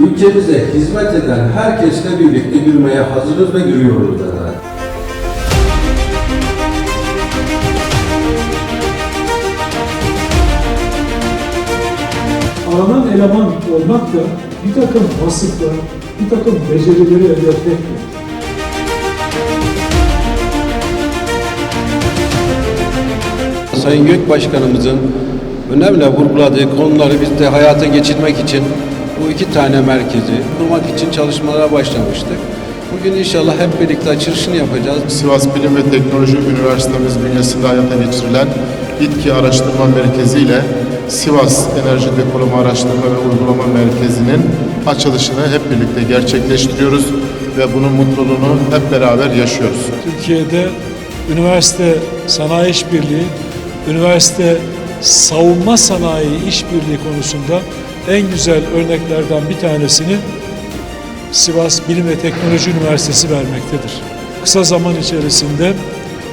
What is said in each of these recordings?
ülkemize hizmet eden herkesle birlikte yürümeye hazırız ve yürüyoruz da aranan eleman olmak da bir takım vasıflar, bir takım becerileri elde etmektir. Sayın Gök Başkanımızın önemli vurguladığı konuları biz de hayata geçirmek için bu iki tane merkezi kurmak için çalışmalara başlamıştık. Bugün inşallah hep birlikte açılışını yapacağız. Sivas Bilim ve Teknoloji Üniversitemiz bünyesinde hayata geçirilen İTKİ Araştırma Merkezi ile Sivas Enerji Depolama Araştırma ve Uygulama Merkezi'nin açılışını hep birlikte gerçekleştiriyoruz ve bunun mutluluğunu hep beraber yaşıyoruz. Türkiye'de üniversite sanayi işbirliği, üniversite savunma sanayi işbirliği konusunda en güzel örneklerden bir tanesini Sivas Bilim ve Teknoloji Üniversitesi vermektedir. Kısa zaman içerisinde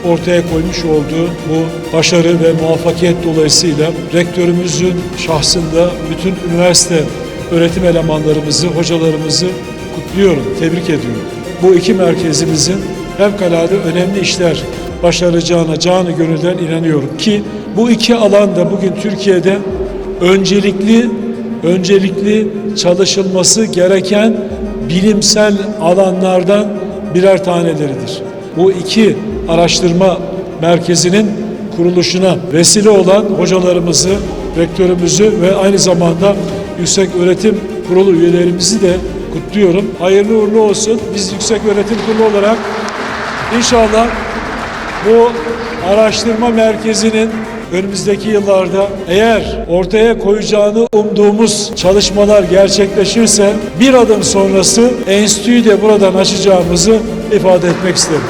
ortaya koymuş olduğu bu başarı ve muvaffakiyet dolayısıyla rektörümüzün şahsında bütün üniversite öğretim elemanlarımızı, hocalarımızı kutluyorum, tebrik ediyorum. Bu iki merkezimizin fevkalade önemli işler başaracağına canı gönülden inanıyorum ki bu iki alanda bugün Türkiye'de öncelikli öncelikli çalışılması gereken bilimsel alanlardan birer taneleridir. Bu iki araştırma merkezinin kuruluşuna vesile olan hocalarımızı, rektörümüzü ve aynı zamanda Yüksek Öğretim Kurulu üyelerimizi de kutluyorum. Hayırlı uğurlu olsun. Biz Yüksek Öğretim Kurulu olarak inşallah bu araştırma merkezinin önümüzdeki yıllarda eğer ortaya koyacağını umduğumuz çalışmalar gerçekleşirse bir adım sonrası enstitüyü de buradan açacağımızı ifade etmek isterim.